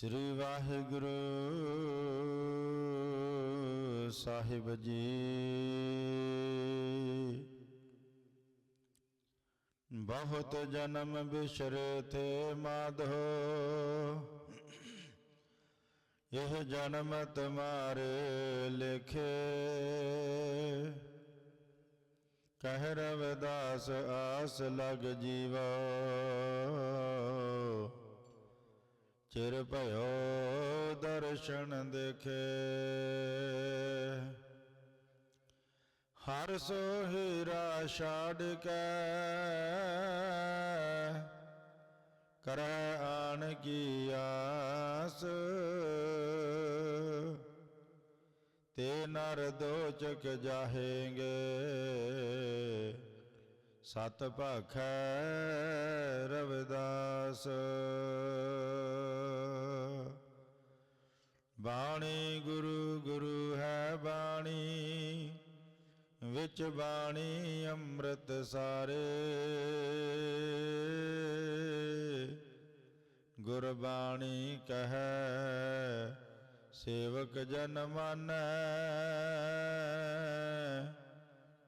ਸ੍ਰੀ ਵਾਹਿਗੁਰੂ ਸਾਹਿਬ ਜੀ। ਬਹੁਤ ਜਨਮ ਬਿਸਰੇ ਤੇ ਮਾਧੋ। ਇਹ ਜਨਮ ਤੁਮਾਰੇ ਲਿਖੇ। ਕਹਿ ਰਵਿਦਾਸ ਆਸ ਲਗ ਜੀਵਾ। ਚਿਰ ਭਇਓ ਦਰਸ਼ਨ ਦੇਖੇ। ਹਰ ਸੋ ਹੀਰਾ ਛਾੜ ਕੇ ਕਰੈ ਆਣ ਕੀ ਆਸ। ਤੇ ਨਰ ਦੋ ਚਕ ਜਾਹੇਂਗੇ। ਸਤ ਭਾਖੈ ਵਿੱਚ ਬਾਣੀ ਅੰਮ੍ਰਿਤ ਸਾਰੇ। ਗੁਰਬਾਣੀ ਕਹੈ, ਸੇਵਕ ਜਨ ਮਾਨੈ,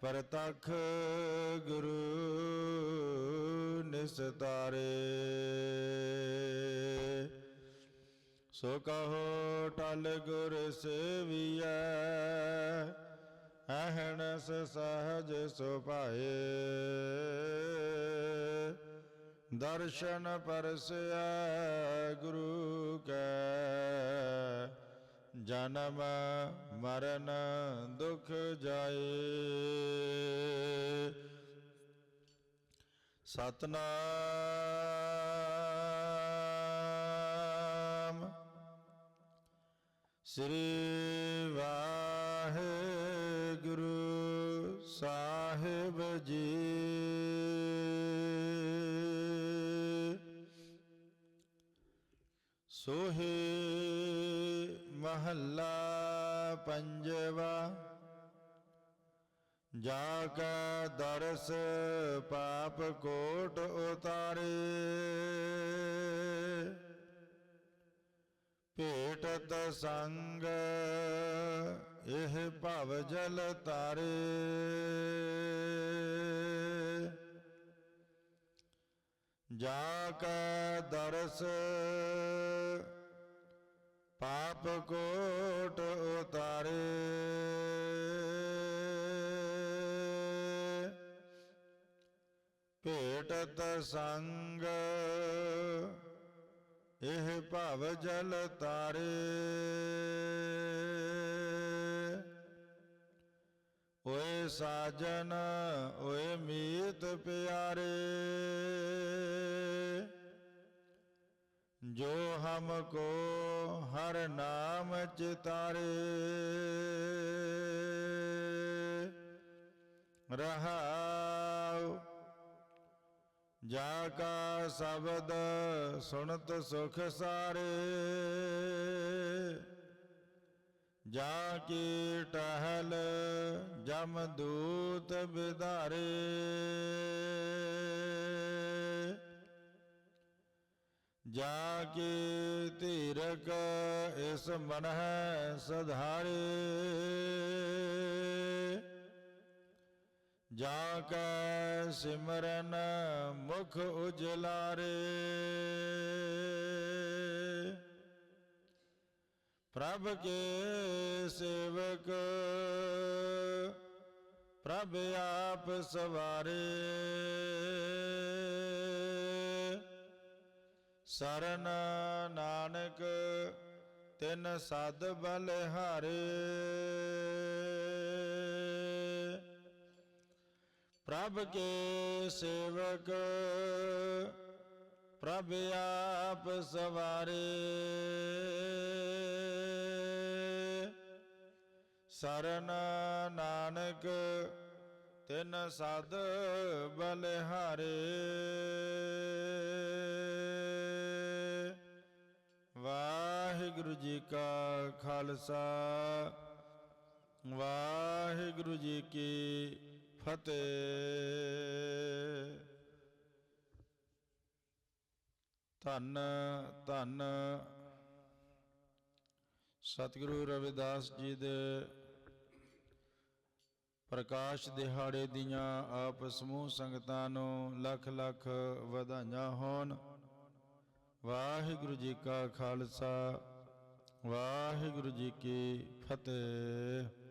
ਪਰਤਖ ਗੁਰੂ ਨਿਸਤਾਰੇ ਸੋ ਕਹੋ, ਟਲ ਗੁਰ ਸੇਵੀਐ ਅਹਨਸ ਸਹਜ ਸੁਭਾਏ। ਦਰਸ਼ਨ ਪਰਸਿਆ ਗੁਰੂ ਕੈ ਜਨਮ ਮਰਨ ਦੁਖ ਜਾਏ। ਸਤਨਾਮ ਸ੍ਰੀ ਸਾਹਿਬ ਜੀ। ਸੋਹੇ ਮਹੱਲਾ ਪੰਜਵਾ ਜਾ ਕਾ ਦਰਸ ਪਾਪ ਕੋਟ ਉਤਾਰੇ। ਭੇਟਤ ਸੰਗ ਇਹ ਭਵ ਜਲ ਤਾਰੇ ਜਾ ਕਾ ਦਰਸ, ਪਾਪ ਕੋਟ ਉਤਾਰੇ। ਭੇਟਤ ਸੰਗ, ਇਹ ਭਵ ਜਲ ਤਾਰੇ ਓਏ ਸਾਜਨ ਓਏ ਮੀਤ ਪਿਆਰੇ, ਜੋ ਹਮ ਕੋ ਹਰ ਨਾਮ ਚਿਤਾਰੇ। ਰਹਾਉ, ਜਾ ਕਾ ਸ਼ਬਦ ਸੁਣਤ ਸੁਖ ਸਾਰੇ। ਜਾ ਕੀ ਟਹਿਲ ਜਮ ਦੂਤ ਵਿਧਾਰੇ ਜਾ ਕੀ ਧੀਰਕ ਇਸ ਮਨ ਹੈ ਸਧਾਰੇ। ਜਾ ਕੈ ਸਿਮਰਨ ਮੁਖ ਉਜਲਾਰੇ। ਪ੍ਰਭ ਕੇ ਸੇਵਕ, ਪ੍ਰਭ ਆਪ ਸਵਾਰੇ। ਸਰਨ ਨਾਨਕ, ਤਿਨ ਸਦ ਬਲਿਹਾਰੇ ਪ੍ਰਭ ਕੇ ਸੇਵਕ, ਪ੍ਰਭ ਆਪ ਸਵਾਰੇ। ਸਰਨ ਨਾਨਕ, ਤਿਨ ਸਦ ਬਲਿਹਾਰੇ। ਵਾਹਿਗੁਰੂ ਜੀ ਕਾ ਖਾਲਸਾ, ਵਾਹਿਗੁਰੂ ਜੀ ਕੀ ਫਤਿਹ। ਧੰਨ ਧੰਨ ਸਤਿਗੁਰੂ ਰਵਿਦਾਸ ਜੀ ਦੇ ਪ੍ਰਕਾਸ਼ ਦਿਹਾੜੇ ਦੀਆਂ ਆਪ ਸਮੂਹ ਸੰਗਤਾਂ ਨੂੰ ਲੱਖ ਲੱਖ ਵਧਾਈਆਂ ਹੋਣ। ਵਾਹਿਗੁਰੂ ਜੀ ਕਾ ਖਾਲਸਾ, ਵਾਹਿਗੁਰੂ ਜੀ ਕੀ ਫਤਿਹ।